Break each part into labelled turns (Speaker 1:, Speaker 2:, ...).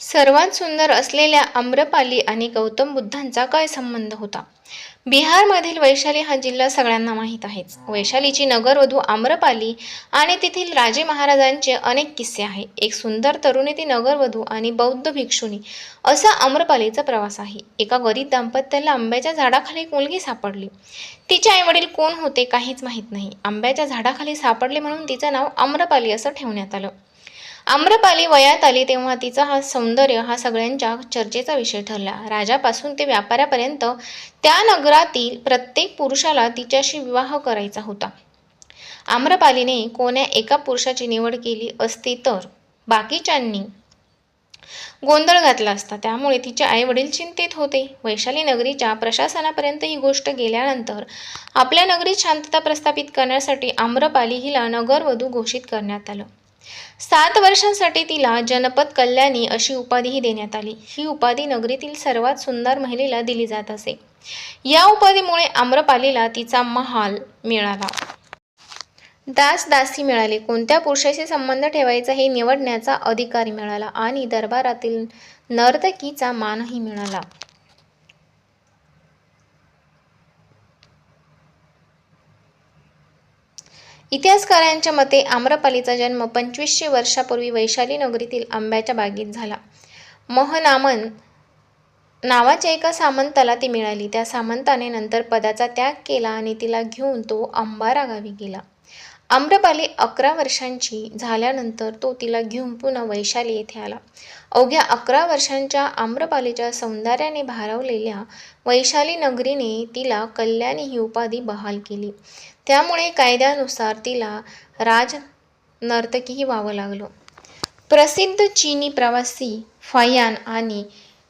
Speaker 1: सर्वात सुंदर असलेल्या आम्रपाली आणि गौतम बुद्धांचा काय संबंध होता? बिहारमधील वैशाली हा जिल्हा सगळ्यांना माहीत आहेच. वैशालीची नगरवधू आम्रपाली आणि तेथील राजे महाराजांचे अनेक किस्से आहे. एक सुंदर तरुणी ती नगरवधू आणि बौद्ध भिक्षुणी असा आम्रपालीचा प्रवास आहे. एका गरीब दाम्पत्याला आंब्याच्या झाडाखाली एक मुलगी सापडली. तिचे आईवडील कोण होते काहीच माहीत नाही. आंब्याच्या झाडाखाली सापडले म्हणून तिचं नाव आम्रपाली असं ठेवण्यात आलं. आम्रपाली वयात आली तेव्हा तिचा हा सौंदर्य हा सगळ्यांच्या चर्चेचा विषय ठरला. राजापासून ते व्यापाऱ्यापर्यंत त्या नगरातील प्रत्येक पुरुषाला तिच्याशी विवाह करायचा होता. आम्रपालीने कोण्या एका पुरुषाची निवड केली असती तर बाकीच्यांनी गोंधळ घातला असता. त्यामुळे तिचे आई वडील चिंतित होते. वैशाली नगरीच्या प्रशासनापर्यंत ही गोष्ट गेल्यानंतर आपल्या नगरीत शांतता प्रस्थापित करण्यासाठी आम्रपाली हिला नगरवधू घोषित करण्यात आलं. सात वर्षांसाठी तिला जनपद कल्याणी अशी उपाधीही देण्यात आली. ही उपाधी नगरीतील सर्वात सुंदर महिलेला दिली जात असे. या उपाधीमुळे आम्रपालीला तिचा महाल मिळाला. दास दासी मिळाले. कोणत्या पुरुषाशी संबंध ठेवायचा हे निवडण्याचा अधिकार मिळाला आणि दरबारातील नर्तकीचा मानही मिळाला. इतिहासकारांच्या मते आम्रपालीचा जन्म पंचवीसशे वर्षापूर्वी वैशाली नगरीतील आंब्याच्या बागेत झाला. महनामन नावाच्या एका सामंताला ती मिळाली. त्या सामंताने नंतर पदाचा त्याग केला आणि तिला घेऊन तो अंबारा गावी गेला. आम्रपाली अकरा वर्षांची झाल्यानंतर तो तिला घेऊन पुन्हा वैशाली येथे आला. अवघ्या अकरा वर्षांच्या आम्रपालीच्या सौंदर्याने भारावलेल्या वैशाली नगरीने तिला कल्याणी ही उपाधी बहाल केली. त्यामुळे कायद्यानुसार तिला राज नर्तकीही व्हावं लागलं. प्रसिद्ध चीनी प्रवासी फयान आणि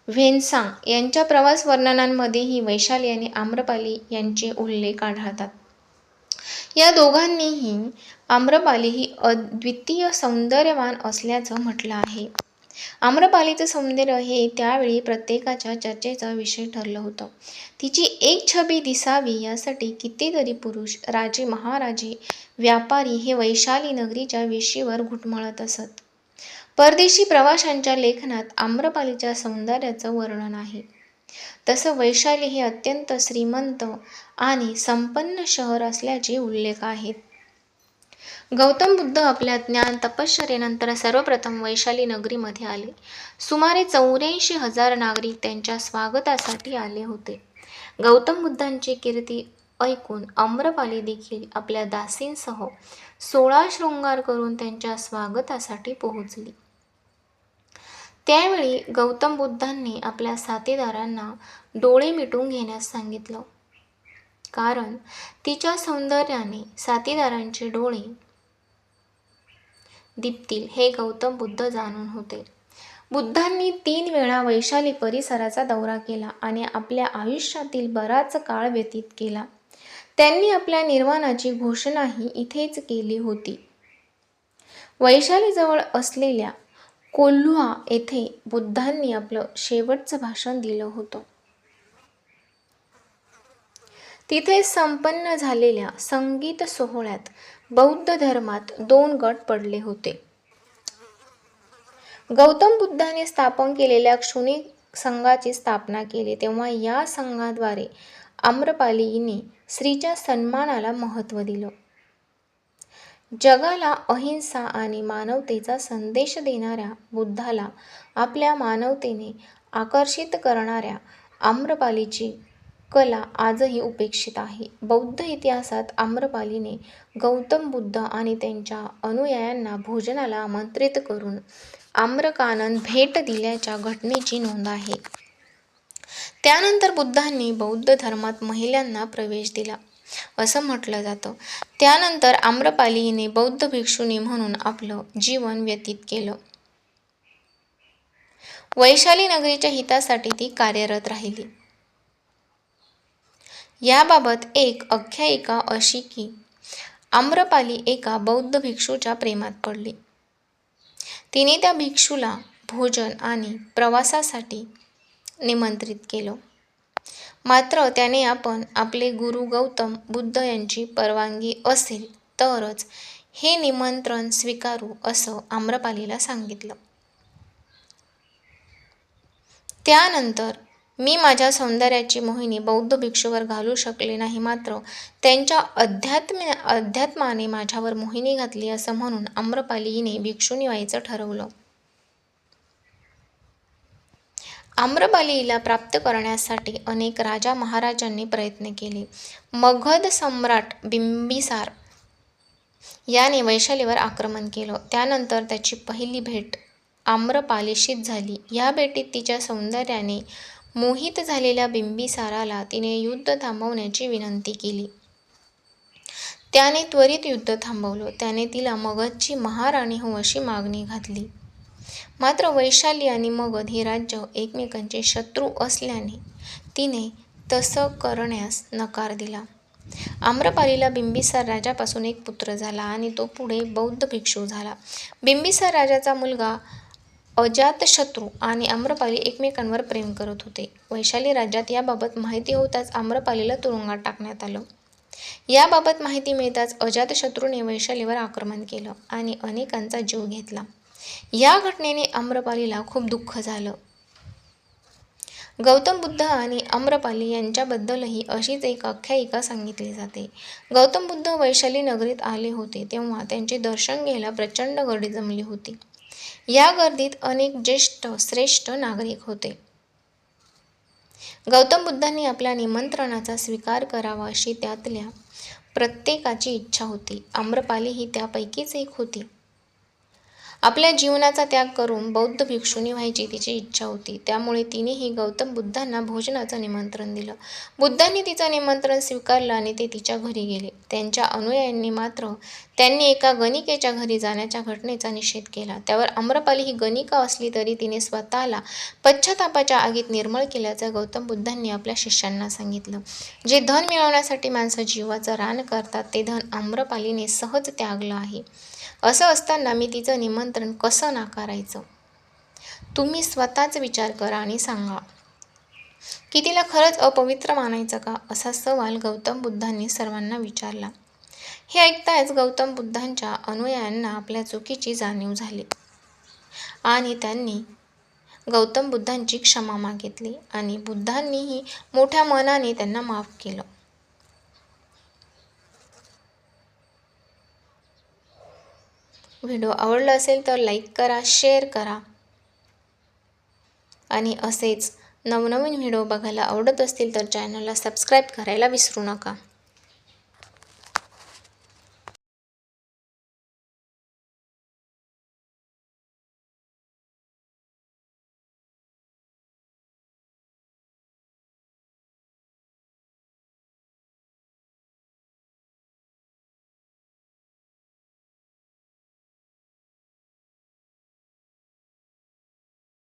Speaker 1: व्हेनसांग यांच्या प्रवास वर्णनांमध्येही वैशाली आणि आम्रपाली यांचे उल्लेख आढळतात. या दोघांनीही आम्रपाली ही अद्वितीय सौंदर्यवान असल्याचं म्हटलं आहे. आम्रपालीचं सौंदर्य हे त्यावेळी प्रत्येकाच्या चर्चेचा विषय ठरलं होतं. तिची एक छबी दिसावी यासाठी कितीतरी पुरुष राजे महाराजे व्यापारी हे वैशाली नगरीच्या वेशीवर घुटमळत असत. परदेशी प्रवाशांच्या लेखनात आम्रपालीच्या सौंदर्याचं वर्णन आहे. तसं वैशाली हे अत्यंत श्रीमंत आणि संपन्न शहर असल्याचे उल्लेख आहेत. गौतम बुद्ध आपल्या ज्ञान तपश्चर्येनंतर सर्वप्रथम वैशाली नगरीमध्ये आले. सुमारे चौऱ्याऐंशी हजार नागरिक त्यांच्या स्वागतासाठी आले होते. गौतम बुद्धांची कीर्ती ऐकून अम्रपाली देखील आपल्या दासींसह सोळा शृंगार करून त्यांच्या स्वागतासाठी पोहोचली. त्यावेळी गौतम बुद्धांनी आपल्या साथीदारांना डोळे मिटून घेण्यास सांगितलं. कारण तिच्या सौंदर्याने साथीदारांचे डोळे दिपतील हे गौतम बुद्ध जाणून होते. बुद्धांनी तीन वेळा वैशाली परिसराचा दौरा केला आणि आपल्या आयुष्यातील बराच काळ व्यतीत केला. त्यांनी आपल्या निर्वाणाची घोषणाही इथेच केली होती. वैशालीजवळ असलेल्या कोल्हुआ येथे बुद्धांनी आपलं शेवटचं भाषण दिलं होतं. तिथे संपन्न झालेल्या संगीत सोहळ्यात बौद्ध धर्मात दोन गट पडले होते. गौतम बुद्धाने स्थापन केलेल्या क्षुणिक संघाची स्थापना केली तेव्हा या संघाद्वारे आम्रपालीने स्त्रीच्या सन्मानाला महत्त्व दिलं. जगाला अहिंसा आणि मानवतेचा संदेश देणाऱ्या बुद्धाला आपल्या मानवतेने आकर्षित करणाऱ्या आम्रपालीची कला आजही उपेक्षित आहे. बौद्ध इतिहासात आम्रपालीने गौतम बुद्ध आणि त्यांच्या अनुयायांना भोजनाला आमंत्रित करून आम्रकानन भेट दिल्याच्या घटनेची नोंद आहे. त्यानंतर बुद्धांनी बौद्ध धर्मात महिलांना प्रवेश दिला. असं म्हटलं जातं. त्यानंतर आम्रपाली हिने बौद्ध भिक्षुणी म्हणून आपलं जीवन व्यतीत केलं. वैशाली नगरीच्या हितासाठी ती कार्यरत राहिली. याबाबत एक आख्यायिका अशी की आम्रपाली एका बौद्ध भिक्षूच्या प्रेमात पडली. तिने त्या भिक्षूला भोजन आणि प्रवासासाठी निमंत्रित केलं. मात्र त्याने आपण आपले गुरु गौतम बुद्ध यांची परवानगी असेल तरच हे निमंत्रण स्वीकारू असं आम्रपालीला सांगितलं. त्यानंतर मी माझ्या सौंदर्याची मोहिनी बौद्ध भिक्षूवर घालू शकले नाही मात्र त्यांच्या अध्यात्म अध्यात्माने माझ्यावर मोहिनी घातली असं म्हणून आम्रपालीने भिक्षू निवायचं व्हायचं ठरवलं. आम्रपालीला प्राप्त करण्यासाठी अनेक राजा महाराजांनी प्रयत्न केले. मगध सम्राट बिंबिसार याने वैशालीवर आक्रमण केलं. त्यानंतर त्याची पहिली भेट आम्रपालीशीच झाली. या भेटीत तिच्या सौंदर्याने मोहित झालेल्या बिंबिसाराला तिने युद्ध थांबवण्याची विनंती केली. त्याने त्वरित युद्ध थांबवलं. त्याने तिला मगधची महाराणी हो अशी मागणी घातली. मात्र वैशाली आणि मगध ही राज्य एकमेकांचे शत्रू असल्याने तिने तसं करण्यास नकार दिला. आम्रपालीला बिंबिसार राजापासून एक पुत्र झाला आणि तो पुढे बौद्ध भिक्षू झाला. बिंबिसार राजाचा मुलगा अजातशत्रू आणि आम्रपाली एकमेकांवर प्रेम करत होते. वैशाली राज्यात याबाबत माहिती होताच आम्रपालीला तुरुंगात टाकण्यात आलं. याबाबत माहिती मिळताच अजातशत्रूने वैशालीवर आक्रमण केलं आणि अनेकांचा जीव घेतला. या घटनेने आम्रपालीला खूप दुःख झालं. गौतम बुद्ध आणि आम्रपाली यांच्याबद्दलही अशीच एक आख्यायिका सांगितली जाते. गौतम बुद्ध वैशाली नगरीत आले होते तेव्हा त्यांचे दर्शन घ्यायला प्रचंड गर्दी जमली होती. या गर्दीत अनेक ज्येष्ठ श्रेष्ठ नागरिक होते. गौतम बुद्धांनी आपल्या निमंत्रणाचा स्वीकार करावा अशी त्यातल्या प्रत्येकाची इच्छा होती. आम्रपाली ही त्यापैकीच एक होती. आपल्या जीवनाचा त्याग करून बौद्ध भिक्षुणी व्हायची तिची इच्छा होती. त्यामुळे तिनेही गौतम बुद्धांना भोजनाचं निमंत्रण दिलं. बुद्धांनी तिचं निमंत्रण स्वीकारलं आणि ते तिच्या घरी गेले. त्यांच्या अनुयायांनी मात्र त्यांनी एका गणिकेच्या घरी जाण्याच्या घटनेचा निषेध केला. त्यावर आम्रपाली ही गणिका असली तरी तिने स्वतःला पश्चातापाच्या आगीत निर्मळ केल्याचं गौतम बुद्धांनी आपल्या शिष्यांना सांगितलं. जे धन मिळवण्यासाठी माणसं जीवाचं रान करतात ते धन आम्रपालीने सहज त्यागलं आहे. असं असताना मी तिचं निमंत्रण कसं नाकारायचं? तुम्ही स्वतःच विचार करा आणि सांगा. की तिला खरंच अपवित्र मानायचं का? असा सवाल गौतम बुद्धांनी सर्वांना विचारला. हे ऐकताच गौतम बुद्धांच्या अनुयायांना आपल्या चुकीची जाणीव झाली आणि त्यांनी गौतम बुद्धांची क्षमा मागितली आणि बुद्धांनीही मोठ्या मनाने त्यांना माफ केलं. व्हिडिओ आवडला असेल तर लाईक करा शेअर करा. आणि असेच नवनवीन व्हिडिओ बघायला आवडत असतील तर चॅनलला सबस्क्राईब करायला विसरू नका.